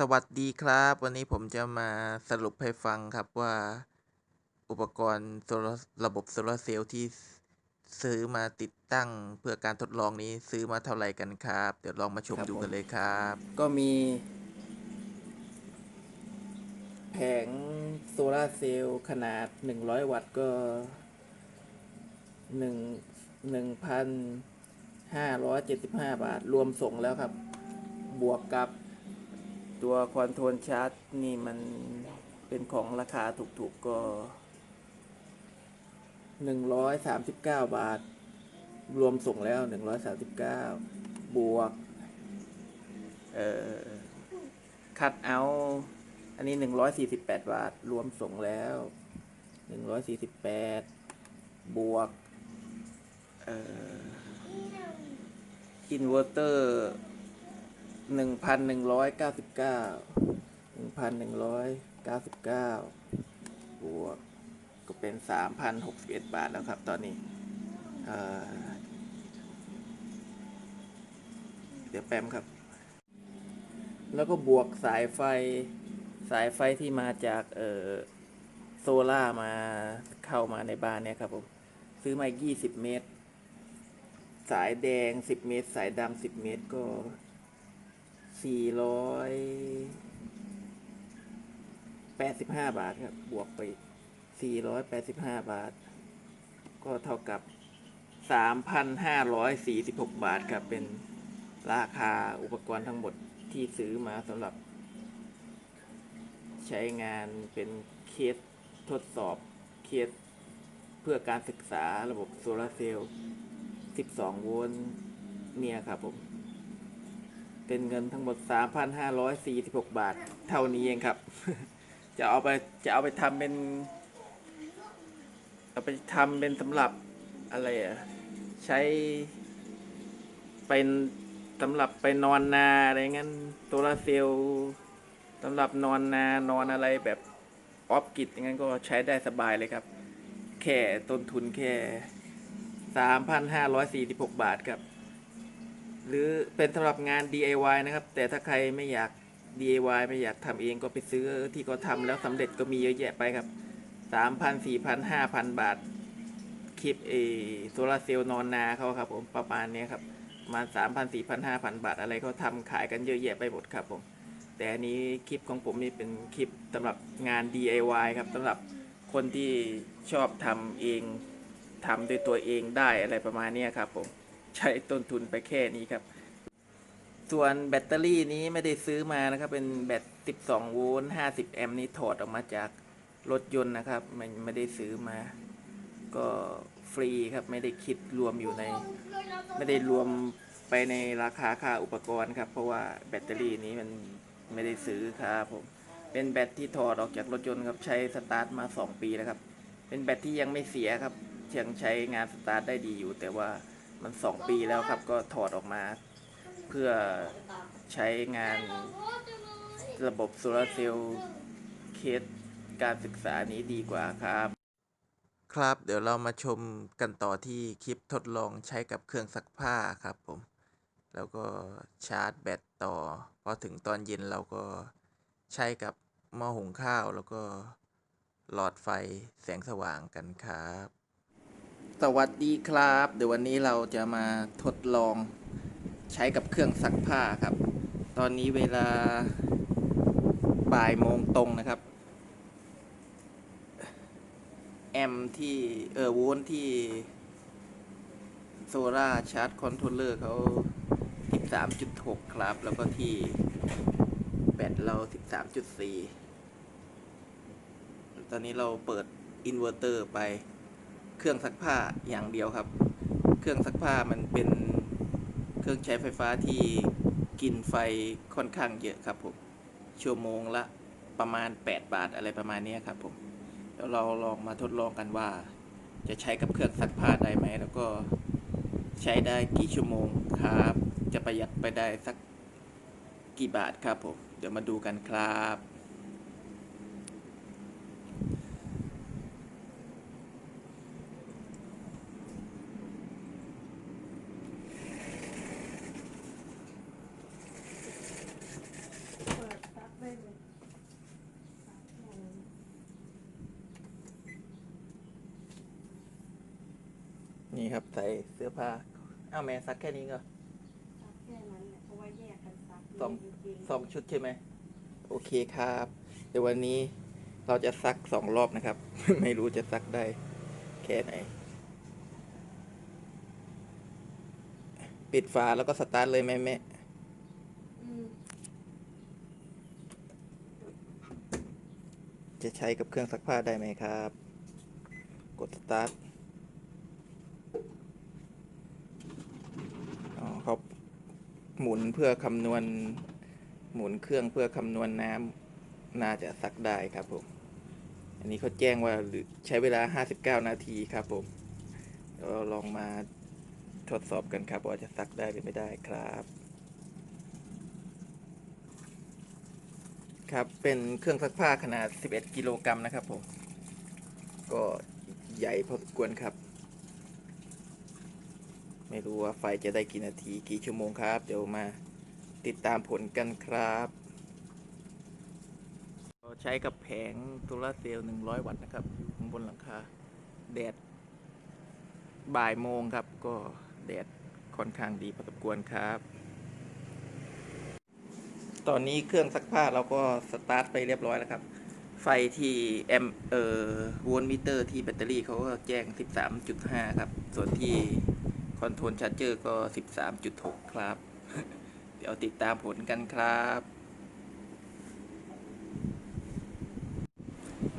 สวัสดีครับ วันนี้ผมจะมาสรุปให้ฟังครับว่า อุปกรณ์โซลระบบโซลาร์เซลล์ที่ซื้อมาติดตั้งเพื่อการทดลองนี้ซื้อมาเท่าไหร่กันครับ เดี๋ยวลองมาชมครับดูผม กันเลยครับ ก็มี แผงโซลาร์เซลล์ขนาด 100 วัตต์ก็หนึ่งหนึ่งพันห้าร้อยเจ็ดสิบห้าบาท รวมส่งแล้วครับ บวกกับ ตัวคอนโทรลชาร์จนี่มันเป็นของราคาถูกๆก็หนึ่งร้อยสามสิบเก้าบาท รวมส่งแล้วหนึ่งร้อยสามสิบเก้าบวก เอ่อ คัดเอา อันนี้หนึ่งร้อยสี่สิบแปดบาท รวมส่งแล้วหนึ่งร้อยสี่สิบแปดบวก เอ่อ อินเวอร์เตอร์ หนึ่งพันหนึ่งร้อยเก้าสิบเก้าหนึ่งพันหนึ่งร้อยเก้าสิบเก้าบวกก็เป็นสามพันหกสิบเอ็ดบาทแล้วครับ ตอนนี้เออเดี๋ยวแป๊มครับ แล้วก็บวกสายไฟสายไฟที่มาจากเอ่อโซล่าร์มาเข้ามาในบ้านเนี่ยครับผมซื้อมาอีก20 เมตร สายแดง 10 เมตร สายดำ 10 เมตรก็ 485บาทครับ บวกไปอีก485บาท ก็เท่ากับ3,546บาทครับ เป็นราคาอุปกรณ์ทั้งหมดที่ซื้อมาสำหรับ ใช้งานเป็นเคสทดสอบเคสเพื่อการศึกษาระบบโซลาร์เซลล์ 12 โวลต์เนี่ยครับผม เป็นเงินทั้งหมด 3,546 บาท เท่านี้เองครับ จะเอาไปจะเอาไปทำเป็น เอาไปทำเป็นสำหรับอะไรอะใช้เป็นสำหรับไปนอนนาอะไรเงั้นโซลาร์เซลล์สำหรับนอนนานอนอะไรแบบออฟกิจอย่างนั้นก็ใช้ได้สบายเลยครับ แค่ต้นทุนแค่ 3,546 บาทครับ หรือเป็นสำหรับงาน DIY นะครับ แต่ถ้าใครไม่อยาก DIY ไม่อยากทำเองก็ไปซื้อที่เขาทำแล้วสำเร็จก็มีเยอะแยะไปครับ3,000 4,000 5,000บาท คลิปเอโซลาเซลล์นอนนาเขาครับ ผมประมาณนี้ครับประมาณ3,000 4,000 5,000บาทอะไรเขาทำขายกันเยอะแยะไปหมดครับผม แต่อันนี้คลิปของผมนี่เป็นคลิปสำหรับงาน DIY ครับสำหรับคนที่ชอบทำเองทำด้วยตัวเองได้อะไรประมาณนี้ครับผม ใช้ต้นทุนไปแค่นี้ครับ ส่วนแบตเตอรี่นี้ไม่ได้ซื้อมานะครับ เป็นแบต 12 โวลต์ 50 แอมป์นี่ถอดออกมาจากรถยนต์นะครับไม่ไม่ได้ซื้อมา ก็ฟรีครับไม่ได้คิดรวมอยู่ใน ไม่ได้รวมไปในราคาค่าอุปกรณ์ครับ เพราะว่าแบตเตอรี่นี้มันไม่ได้ซื้อครับผมเป็นแบตที่ถอดออกจากรถยนต์ครับใช้สตาร์ทมา 2 ปีแล้วครับ เป็นแบตที่ยังไม่เสียครับยังใช้งานสตาร์ทได้ดีอยู่แต่ว่า มัน 2 ปีแล้วครับ ก็ถอดออกมา เพื่อใช้งานระบบโซลาร์เซลล์เคสการศึกษานี้ดีกว่าครับ ครับเดี๋ยวเรามาชมกันต่อที่คลิปทดลองใช้กับเครื่องซักผ้าครับผม แล้วก็ชาร์จแบตต่อ พอถึงตอนเย็นเราก็ใช้กับหม้อหุงข้าวแล้วก็หลอดไฟแสงสว่างกันครับ สวัสดีครับ เดี๋ยววันนี้เราจะมาทดลองใช้กับเครื่องซักผ้าครับ ตอนนี้เวลาบ่ายโมงตรงนะครับ แอมที่เออโวลต์ที่โซล่าชาร์จคอนโทรลเลอร์เขา 13.6 ครับ แล้วก็ที่แบตเรา 13.4 ตอนนี้เราเปิดอินเวอร์เตอร์ไป เครื่องซักผ้าอย่างเดียวครับ เครื่องซักผ้ามันเป็นเครื่องใช้ไฟฟ้าที่กินไฟค่อนข้างเยอะครับผม ชั่วโมงละประมาณ 8 บาทอะไรประมาณนี้ครับผม เดี๋ยวเราลองมาทดลองกันว่า จะใช้กับเครื่องซักผ้าได้ไหม แล้วก็ใช้ได้กี่ชั่วโมงครับ จะประหยัดไปได้สักกี่บาทครับผม เดี๋ยวมาดูกันครับ นี่ครับ ใส่เสื้อผ้าอ้าวแม่ซักแค่นี้ก็ซักแค่นั้นแหละเพราะว่าแยกกันซักสองจริงๆสองชุดใช่ไหมโอเคครับ เดี๋ยววันนี้เราจะซักสองรอบนะครับ ไม่รู้จะซักได้แค่ไหน ปิดฝาแล้วก็สตาร์ทเลยแม่แม่อืมจะใช้กับเครื่องซักผ้าได้ไหมครับ กดสตาร์ทอ๋อเขา หมุนเพื่อคำนวณ หมุนเครื่องเพื่อคำนวณน้ำน่าจะซักได้ครับผม อันนี้เขาแจ้งว่าใช้เวลา 59 นาทีครับผมเดี๋ยวเราลองมาทดสอบกันครับว่าจะซักได้หรือไม่ได้ครับ ครับเป็นเครื่องซักผ้าขนาด 11 กิโลกรัมนะครับผม ก็ใหญ่พอสมควรครับ ไม่รู้ว่าไฟจะได้กี่นาทีกี่ชั่วโมงครับ เดี๋ยวมาติดตามผลกันครับเราใช้กับแผงโซลาเซลล์100 วัตต์นะครับอยู่ข้างบนหลังคาแดดบ่ายโมงครับ ก็แดดค่อนข้างดีพอสมควรครับ ตอนนี้เครื่องซักผ้าเราก็สตาร์ทไปเรียบร้อยแล้วครับ ไฟที่แอมเอ่อโวลต์มิเตอร์ที่แบตเตอรี่เขาก็แจ้ง 13.5 ครับ ส่วนที่ อนโทรลชาร์จเจอร์ก็ 13.6 ครับ เดี๋ยวติดตามผลกันครับ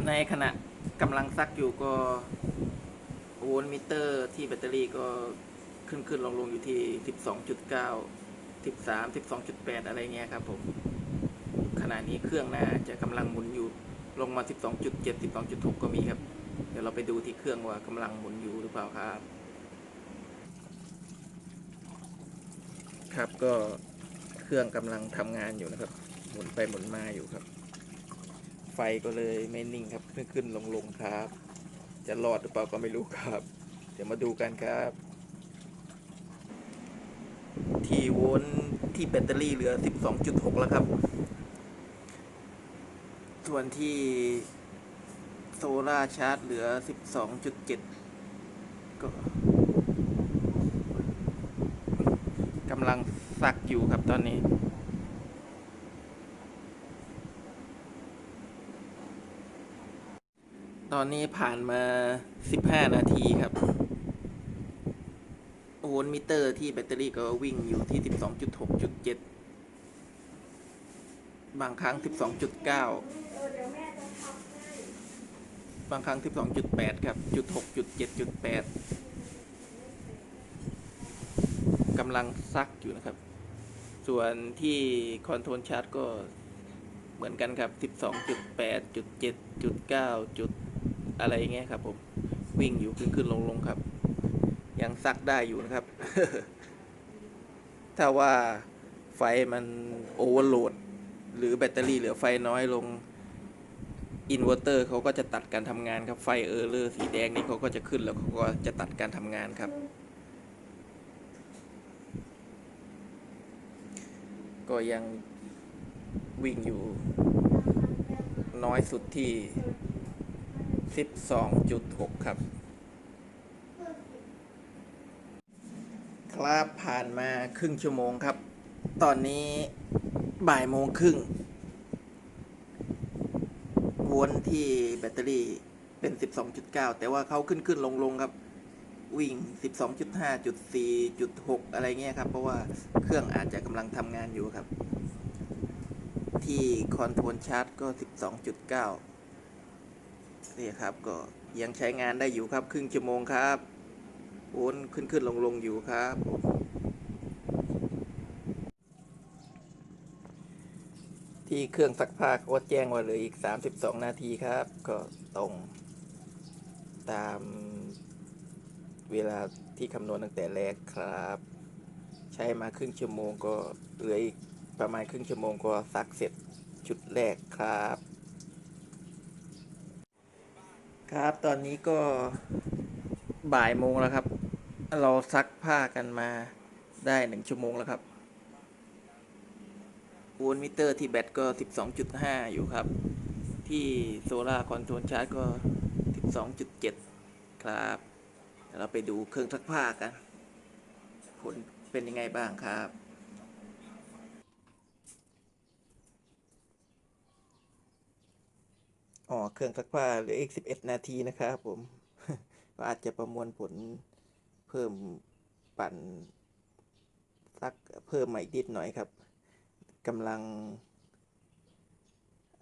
ในขณะกำลังซักอยู่ก็โวลต์มิเตอร์ที่แบตเตอรี่ก็ขึ้นขึ้นลงลงอยู่ที่ 12.9 13 12.8 อะไรเงี้ยครับผม ขณะนี้เครื่องน่าจะกำลังหมุนอยู่ลงมา 12.7 12.6 ก็มีครับ เดี๋ยวเราไปดูที่เครื่องว่ากำลังหมุนอยู่หรือเปล่าครับ ครับ ก็เครื่องกำลังทำงานอยู่นะครับ หมุนไปหมุนมาอยู่ครับ ไฟก็เลยไม่นิ่งครับ ขึ้นขึ้นลงลงครับ จะรอดหรือเปล่าก็ไม่รู้ครับ เดี๋ยวมาดูกันครับ ที่โวลต์ที่แบตเตอรี่เหลือ 12.6 แล้วครับ ส่วนที่โซล่าชาร์จเหลือ 12.7 ก็กำลัง ซักอยู่ครับตอนนี้ ตอนนี้ผ่านมา15นาทีครับโวลต์มิเตอร์ที่แบตเตอรี่ก็วิ่งอยู่ที่ 12.6.7 บางครั้ง 12.9 บางครั้ง 12.8 ครับจุด6จุด7จุด8กำลังซักอยู่นะครับ ส่วนที่คอนโทรลชาร์จก็เหมือนกันครับ 12.8.7.9. จุดอะไรอย่างเงี้ยครับผม วิ่งอยู่ขึ้นขึ้นลงลงครับ ยังซักได้อยู่นะครับ ถ้าว่าไฟมันโอเวอร์โหลด หรือแบตเตอรี่เหลือไฟน้อยลงอินเวอร์เตอร์เขาก็จะตัดการทำงานครับ ไฟเออร์เลอร์สีแดงนี่เขาก็จะขึ้นแล้วเขาก็จะตัดการทำงานครับ ก็ยังวิ่งอยู่ น้อยสุดที่ 12.6 ครับ ครับผ่านมาครึ่งชั่วโมงครับ ตอนนี้บ่ายโมงครึ่งวลต์ที่แบตเตอรี่เป็น 12.9 แต่ว่าเขาขึ้นขึ้นลงลงครับ วิ่ง 12.5.4.6 อะไรเงี้ยครับ เพราะว่าเครื่องอาจจะกำลังทำงานอยู่ครับ ที่คอนโทรลชาร์จก็ 12.9 นี่ครับ ก็ยังใช้งานได้อยู่ครับ ครึ่งชั่วโมงครับโวนขึ้นขึ้นลงลงอยู่ครับ ที่เครื่องซักผ้าเขาก็แจ้งว่าเหลืออีก 32 นาทีครับ ก็ตรงตาม เวลาที่คำนวณตั้งแต่แรกครับ ใช้มาครึ่งชั่วโมงก็เหลืออีกประมาณครึ่งชั่วโมงก็ซักเสร็จชุดแรกครับ ครับตอนนี้ก็บ่ายโมงแล้วครับ เราซักผ้ากันมาได้หนึ่งชั่วโมงแล้วครับโวลต์มิเตอร์ที่แบตก็ 12.5 อยู่ครับ ที่โซลาร์คอนโทรลชาร์จก็ 12.7 ครับ เราไปดูเครื่องซักผ้ากัน ผลเป็นยังไงบ้างครับ อ๋อ เครื่องซักผ้าเหลืออีกสิบเอ็ดนาทีนะครับผม ก็อาจจะประมวลผลเพิ่มปั่นซักเพิ่มมาอีกนิดหน่อยครับกำลัง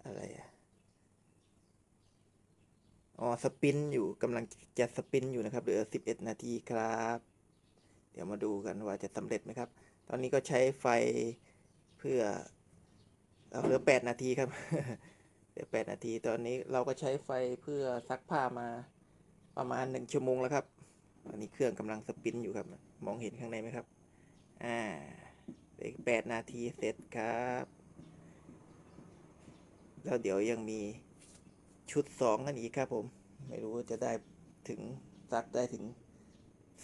อะไรอะ อ๋อสปินอยู่กำลังจะสปินอยู่นะครับเหลือสิบเอ็ดนาทีครับ เดี๋ยวมาดูกันว่าจะสำเร็จไหมครับ ตอนนี้ก็ใช้ไฟเพื่อเอาเหลือแปดนาทีครับเหลือแปดนาที ตอนนี้เราก็ใช้ไฟเพื่อซักผ้ามาประมาณหนึ่งชั่วโมงแล้วครับอันนี้เครื่องกำลังสปินอยู่ครับ มองเห็นข้างในไหมครับ อ่าเหลืออีกแปดนาทีเสร็จครับ แล้วเดี๋ยวยังมี ชุดสองกันอีกครับผม ไม่รู้จะได้ถึงซักได้ถึง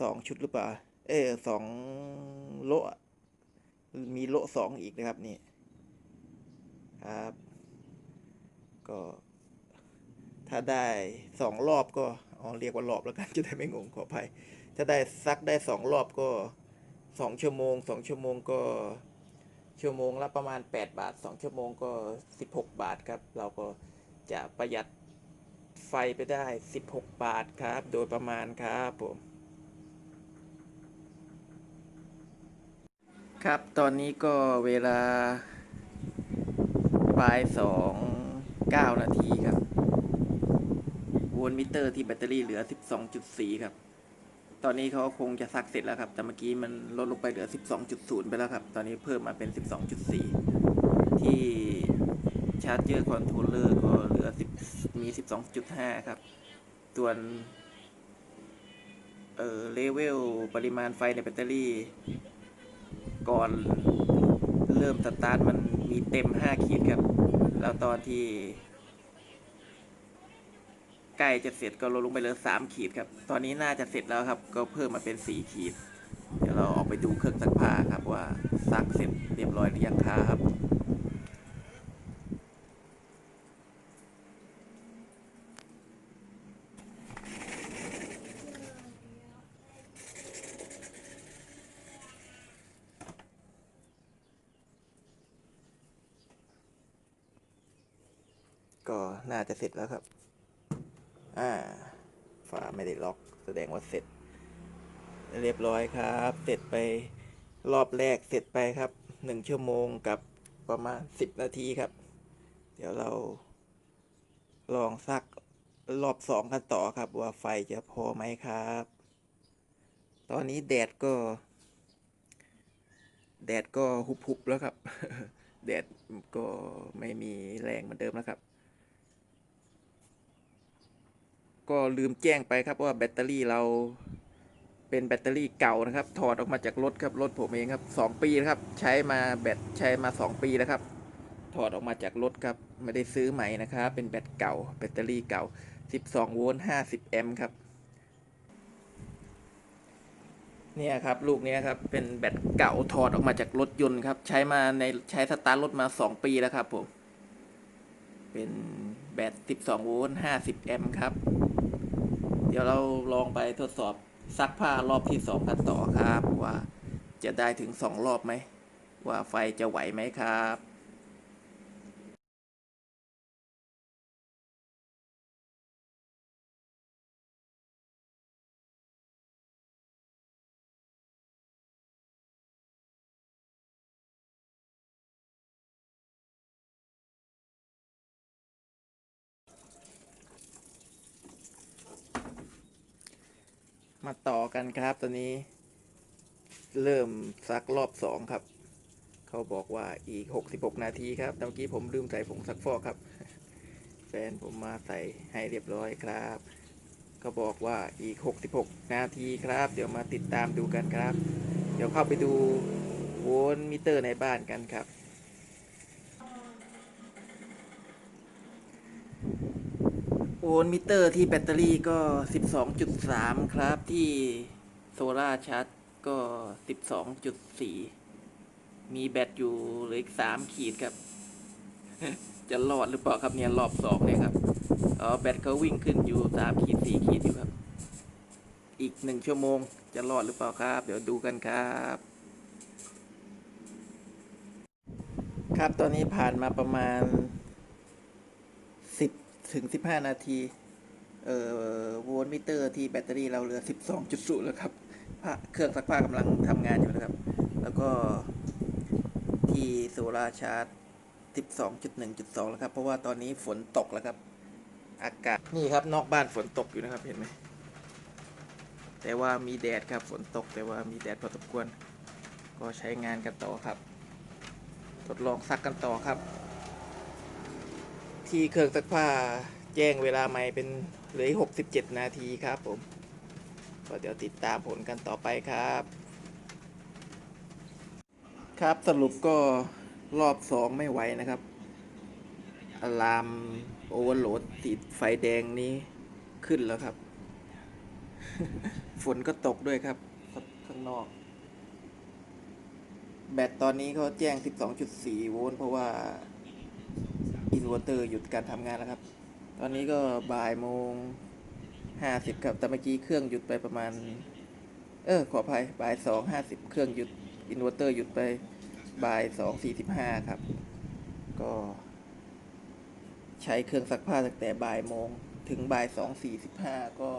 สองชุดหรือเปล่า เออสองโลมีโลสองอีกนะครับนี่ครับ ก็ ถ้าได้สองรอบก็อ๋อเรียกว่ารอบแล้วกันจะได้ไม่งงขออภัย ถ้าได้ซักได้สองรอบก็สองชั่วโมงสองชั่วโมงก็ชั่วโมงละประมาณ 8 บาท 2 ชั่วโมงก็ 16 บาทครับ เราก็ จะประหยัดไฟไปได้ 16 บาทครับ โดยประมาณครับผม ครับตอนนี้ก็เวลาบ่ายสองเก้านาทีครับโวลต์มิเตอร์ที่แบตเตอรี่เหลือ 12.4 ครับ ตอนนี้เขาคงจะซักเสร็จแล้วครับ แต่เมื่อกี้มันลดลงไปเหลือ 12.0 ไปแล้วครับ ตอนนี้เพิ่มมาเป็น 12.4 ที่ชาร์จเจอร์คอนโทรลเลอร์ก็ เหลือ10มี12.5ครับ ส่วนเอ่อเลเวลปริมาณไฟในแบตเตอรี่ ก่อนเริ่มสตาร์ทมันมีเต็ม5ขีดครับ แล้วตอนที่ ใกล้จะเสร็จก็ลดลงไปเหลือสามขีดครับ ตอนนี้น่าจะเสร็จแล้วครับ ก็เพิ่มมาเป็นสี่ขีด เดี๋ยวเราออกไปดูเครื่องซักผ้าครับว่าซักเสร็จเรียบร้อยหรือยังครับ ก็น่า จะเสร็จแล้วครับ อ่า ฝาไม่ได้ล็อก แสดงว่าเสร็จ เรียบร้อยครับ เสร็จไปรอบแรกเสร็จไปครับหนึ่งชั่วโมงกับประมาณสิบนาทีครับ เดี๋ยวเราลองซักรอบสองกันต่อครับ ว่าไฟจะพอไหมครับ ตอนนี้แดดก็ แดดก็หุบๆแล้วครับ แดดก็ไม่มีแรงเหมือนเดิมแล้วครับ ก็ลืมแจ้งไปครับว่าแบตเตอรี่เราเป็นแบตเตอรี่เก่านะครับ ถอดออกมาจากรถครับรถผมเองครับสองปีนะครับ ใช้มาแบตใช้มาสองปีแล้วครับ ถอดออกมาจากรถครับไม่ได้ซื้อใหม่นะครับ เป็นแบตเก่า แบตเตอรี่เก่า 12 โวลต์50 แอมป์ครับเนี่ยครับลูกนี้ครับเป็นแบตเก่าถอดออกมาจากรถยนต์ครับ ใช้มาในใช้สตาร์ทรถมา 2 ปีแล้วครับผม เป็นแบต 12 โวลต์ 50 แอมป์ครับ เดี๋ยวเราลองไปทดสอบซักผ้ารอบที่สองกันต่อครับ ว่าจะได้ถึงสองรอบไหม ว่าไฟจะไหวไหมครับ ครับ ตอนนี้ เริ่มซักรอบสองครับ เขาบอกว่าอีก66นาทีครับเมื่อกี้ผมลืมใส่ผงซักฟอกครับ แฟนผมมาใส่ให้เรียบร้อยครับเขาบอกว่าอีก66นาทีครับ เดี๋ยวมาติดตามดูกันครับ เดี๋ยวเข้าไปดูโวลต์มิเตอร์ในบ้านกันครับโวลต์มิเตอร์ที่แบตเตอรี่ก็ 12.3 ครับที่ ล่าชาร์จก็12.4มีแบตอยู่เหลืออีก3ขีดครับ จะรอดหรือเปล่าครับเนี่ยรอบสองเนี่ยครับอ๋อแบตเขาวิ่งขึ้นอยู่3ขีด4ขีดอยู่ครับ อีกหนึ่งชั่วโมงจะรอดหรือเปล่าครับ เดี๋ยวดูกันครับ ครับตอนนี้ผ่านมาประมาณสิบถึงสิบห้านาที เอ่อโวลต์มิเตอร์ที่แบตเตอรี่เราเหลือสิบสองจุดศูนย์แล้วครับ ผ้าเครื่องซักผ้ากำลังทำงานอยู่นะครับ แล้วก็ที่โซลาชาร์จสิบสองจุดหนึ่งจุดสองแล้วครับ เพราะว่าตอนนี้ฝนตกแล้วครับ อากาศนี่ครับนอกบ้านฝนตกอยู่นะครับ เห็นไหม แต่ว่ามีแดดครับฝนตก แต่ว่ามีแดดพอสมควร ก็ใช้งานกันต่อครับ ทดลองซักกันต่อครับ ที่เครื่องซักผ้าแจ้งเวลาใหม่เป็นเหลือหกสิบเจ็ดนาทีครับผม ก็เดี๋ยวติดตามผลกันต่อไปครับ ครับสรุปก็รอบสองไม่ไหวนะครับอะลามโอเวอร์โหลดติดไฟแดงนี้ขึ้นแล้วครับ ฝนก็ตกด้วยครับ ข้างนอก แบตตอนนี้เขาแจ้ง 12.4 โวลต์เพราะว่า อินเวอร์เตอร์หยุดการทำงานแล้วครับ ตอนนี้ก็บ่ายโมง 50ครับ แต่เมื่อกี้เครื่องหยุดไปประมาณ เออ ขออภัยบ่าย2 50เครื่องหยุด อินเวอร์เตอร์หยุดไปบ่าย2 45ครับ ก็ ใช้เครื่องซักผ้าตั้งแต่บ่ายโมง ถึงบ่าย2 45ก็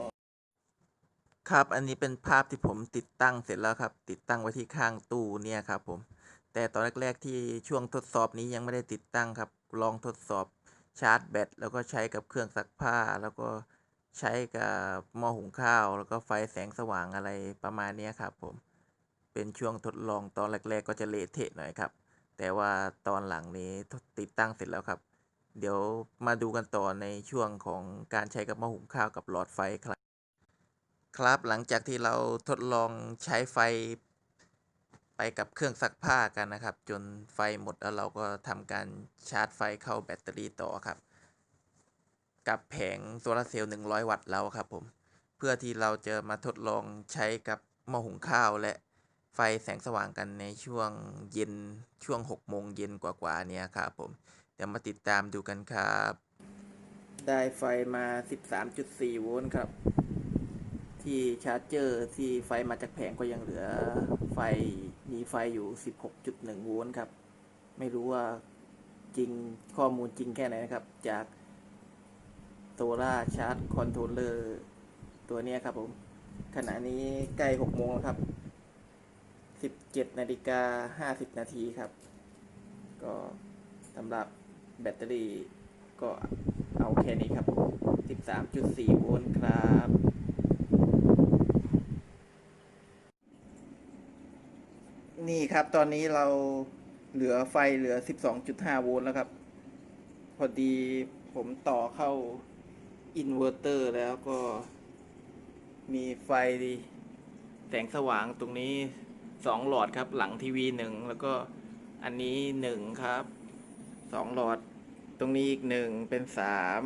ครับ อันนี้เป็นภาพที่ผมติดตั้งเสร็จแล้วครับ ติดตั้งไว้ที่ข้างตู้เนี่ยครับผม แต่ตอนแรก ๆ ที่ช่วงทดสอบนี้ยังไม่ได้ติดตั้งครับ ลองทดสอบชาร์จแบตแล้วก็ใช้กับเครื่องซักผ้าแล้วก็ ใช้กับหม้อหุงข้าว แล้วก็ไฟแสงสว่างอะไรประมาณนี้ครับผม เป็นช่วงทดลองตอนแรก ๆ ก็จะเละเทะหน่อยครับ แต่ว่าตอนหลังนี้ติดตั้งเสร็จแล้วครับ เดี๋ยวมาดูกันต่อในช่วงของการใช้กับหม้อหุงข้าวกับหลอดไฟครับ ครับหลังจากที่เราทดลองใช้ไฟไปกับเครื่องซักผ้ากันนะครับ จนไฟหมดแล้วเราก็ทำการชาร์จไฟเข้าแบตเตอรี่ต่อครับ กับแผงโซลาร์เซลล์100 วัตต์แล้วครับผม เพื่อที่เราจะมาทดลองใช้กับหม้อหุงข้าวและไฟแสงสว่างกันในช่วงเย็นช่วง6โมงเย็นกว่าๆเนี้ยครับผม เดี๋ยวมาติดตามดูกันครับ ได้ไฟมา 13.4 โวลต์ครับ ที่ชาร์จเจอร์ที่ไฟมาจากแผงก็ยังเหลือไฟมีไฟอยู่ 16.1 โวลต์ครับ ไม่รู้ว่าจริงข้อมูลจริงแค่ไหนนะครับ จาก โซล่าชาร์จคอนโทรลเลอร์ตัวนี้ครับผม ขณะนี้ใกล้6โมงแล้วครับ 17นาฬิกา50 นาทีครับ ก็สำหรับแบตเตอรี่ก็เอาแค่นี้ครับ 13.4 โวลต์ครับนี่ครับ ตอนนี้เราเหลือไฟเหลือ 12.5 โวลต์แล้วครับ พอดีผมต่อเข้า อินเวอร์เตอร์แล้วก็มีไฟแสงสว่างตรงนี้ 2 หลอดครับหลังทีวีหนึ่งแล้วก็อันนี้ 1 ครับ 2 หลอดตรงนี้อีกหนึ่งเป็นสาม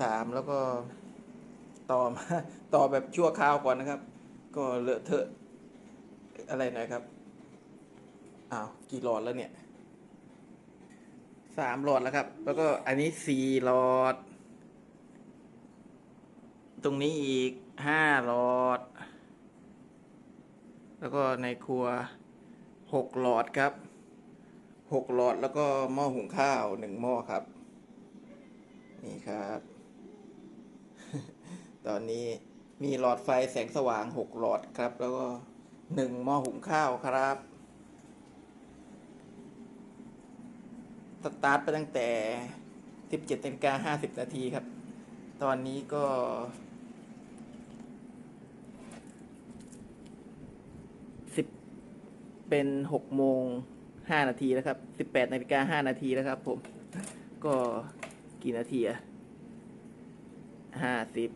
สามแล้วก็ต่อมาต่อแบบชั่วคราวก่อนนะครับ ก็เลอะเทอะอะไรหน่อยครับอ้าวกี่หลอดแล้วเนี่ยสามหลอดแล้วครับ แล้วก็อันนี้สี่หลอด ตรงนี้อีกห้าหลอด แล้วก็ในครัวหกหลอดครับหกหลอดแล้วก็หม้อหุงข้าวหนึ่งหม้อครับ นี่ครับ ตอนนี้มีหลอดไฟแสงสว่างหกหลอดครับ แล้วก็หนึ่งหม้อหุงข้าวครับสตาร์ทไปตั้งแต่สิบเจ็ดนาฬิกาห้าสิบนาทีครับ ตอนนี้ก็ สิบ เป็นหกโมงห้านาทีแล้วครับสิบแปดนาฬิกาห้านาทีแล้วครับผม ก็กี่นาทีอะห้าสิบ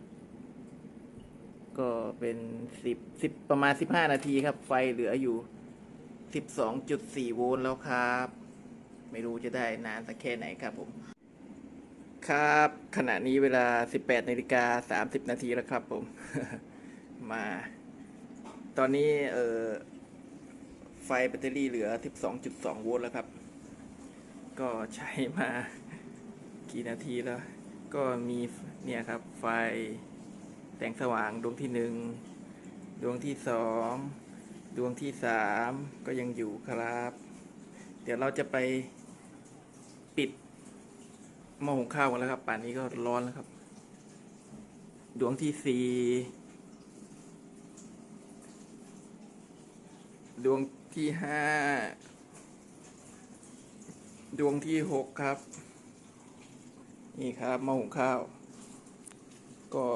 ก็เป็นสิบสิบประมาณสิบห้านาทีครับ ไฟเหลืออยู่สิบสองจุดสี่โวลต์แล้วครับ ไม่รู้จะได้นานสักแค่ไหนครับผม ครับขณะนี้เวลาสิบแปดนาฬิกาสามสิบนาทีแล้วครับผม มา ตอนนี้เออ ไฟแบตเตอรี่เหลือ 12.2 โวลต์แล้วครับ ก็ใช้มากี่นาทีแล้ว ก็มีเนี่ยครับไฟแสงสว่างดวงที่หนึ่งดวงที่สองดวงที่สามก็ยังอยู่ครับ เดี๋ยวเราจะไปปิดหม้อหุงข้าวกันแล้วครับ ป่านนี้ก็ร้อนแล้วครับ ดวงที่สี่ดวง ที่ห้าดวงที่หกครับ นี่ครับม้อหุงข้าว ก็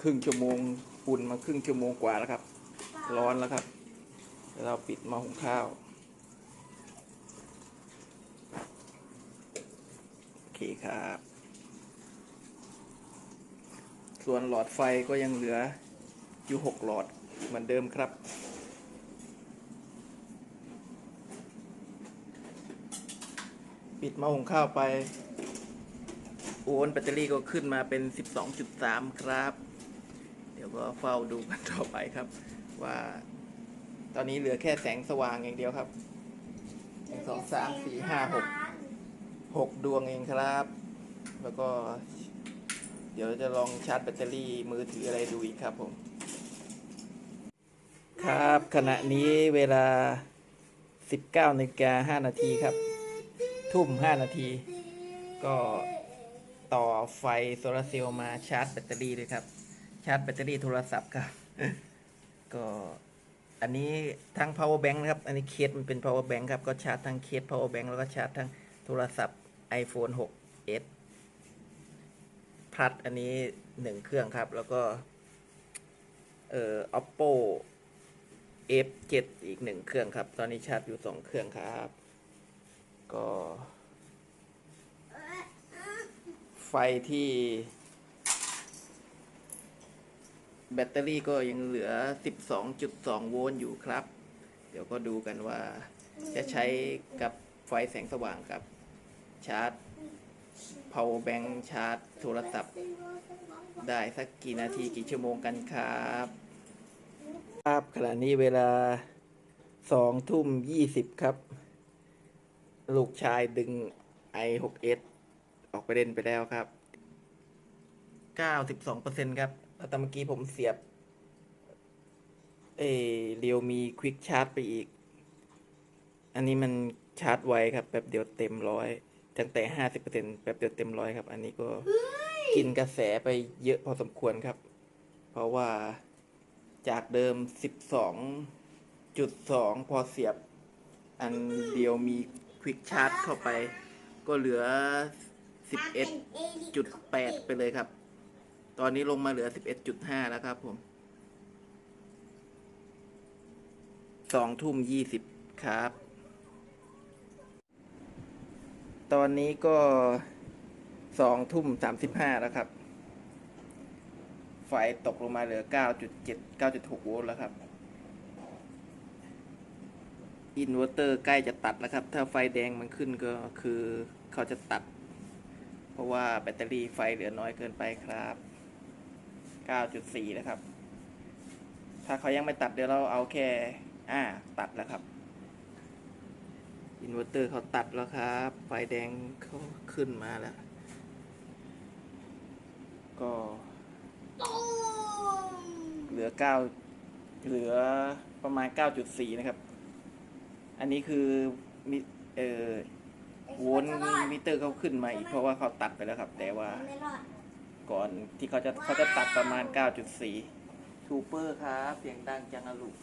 ครึ่งชั่วโมงอุ่นมาครึ่งชั่วโมงกว่าแล้วครับ ร้อนแล้วครับเราปิดม้อหุงข้าว โอเคครับ ส่วนหลอดไฟก็ยังเหลืออยู่หกหลอดเหมือนเดิมครับ ปิดหม้อหุงข้าวไป โอนแบตเตอรี่ก็ขึ้นมาเป็น 12.3 ครับ เดี๋ยวก็เฝ้าดูกันต่อไปครับ ว่า ตอนนี้เหลือแค่แสงสว่างอย่างเดียวครับหนึ่งสองสามสี่ห้าหกหกดวงเองครับ แล้วก็ เดี๋ยวจะลองชาร์จแบตเตอรี่มือถืออะไรดูอีกครับผม ครับขณะนี้เวลา 19นาฬิกา5นาทีครับ ทุ่ม 5 นาที ก็ต่อไฟโซลาร์เซลล์มาชาร์จแบตเตอรี่เลยครับ ชาร์จแบตเตอรี่โทรศัพท์ครับ ก็อันนี้ทั้ง power bank นะครับ อันนี้เคสมันเป็น power bank ครับ ก็ชาร์จทั้งเคส power bank แล้วก็ชาร์จทั้งโทรศัพท์ iPhone 6s พัดอันนี้หนึ่งเครื่องครับ แล้วก็ เอ่อ oppo f7 อีกหนึ่งเครื่องครับ ตอนนี้ชาร์จอยู่สองเครื่องครับ ก็ ไฟที่ แบตเตอรี่ก็ยังเหลือ 12.2 โวลต์อยู่ครับ เดี๋ยวก็ดูกันว่าจะใช้กับไฟแสงสว่างกับชาร์จ power bank ชาร์จ โทรศัพท์ ได้สักกี่นาทีกี่ชั่วโมงกันครับครับขณะนี้เวลาสองทุ่มยี่สิบครับ ลูกชายดึง i6s ออกไปเล่นไปแล้วครับ 92%ครับแล้วแต่เมื่อกี้ผมเสียบ เอเรียวมีควิกชาร์จไปอีก อันนี้มันชาร์จไวครับแป๊บเดียวเต็มร้อยตั้งแต่ 50%แป๊บเดียวเต็มร้อยครับ อันนี้ก็กินกระแสไปเยอะพอสมควรครับ เพราะว่าจากเดิม 12.2 พอเสียบ อันเดียวมีค วิกชาร์จเข้าไป ก็เหลือ 11.8 ไปเลยครับ ตอนนี้ลงมาเหลือ 11.5 แล้วครับผมสองทุ่มยี่สิบครับ ตอนนี้ก็สองทุ่มสามสิบห้าแล้วครับ ไฟตกลงมาเหลือ9.7 9.6โวลต์แล้วครับ อินเวอร์เตอร์ใกล้จะตัดแล้วครับ ถ้าไฟแดงมันขึ้นก็คือเขาจะตัด เพราะว่าแบตเตอรี่ไฟเหลือน้อยเกินไปครับ 9.4 นะครับ ถ้าเขายังไม่ตัดเดี๋ยวเราเอาแค่อ่าตัดแล้วครับ อินเวอร์เตอร์เขาตัดแล้วครับ ไฟแดงเขาขึ้นมาแล้ว ก็เหลือ 9 เหลือประมาณ 9.4 นะครับ อันนี้คือมิเอ่อโวลต์มิเตอร์เขาขึ้นมาอีกเพราะว่าเขาตัดไปแล้วครับ แต่ว่าไม่รอดก่อนที่เขาจะเขาจะตัดประมาณ 9.4ทูเปอร์ครับเสียงดังจังอะลูก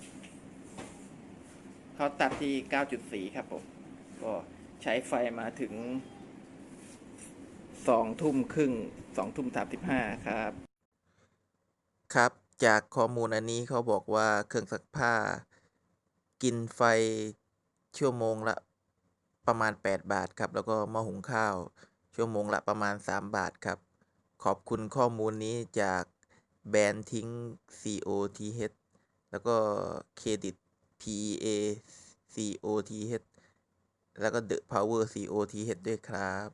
เขาตัดที่ 9.4 ครับผม ก็ใช้ไฟมาถึง2ทุ่มครึ่ง2ทุ่ม35ครับ ครับจากข้อมูลอันนี้เขาบอกว่าเครื่องซักผ้า กินไฟ ชั่วโมงละประมาณ 8 บาทครับ แล้วก็มาหุงข้าว ชั่วโมงละประมาณ 3 บาทครับ ขอบคุณข้อมูลนี้จากแบรนด์ทิ้ง COTH แล้วก็เครดิต PEA COTH แล้วก็ The Power COTH ด้วยครับ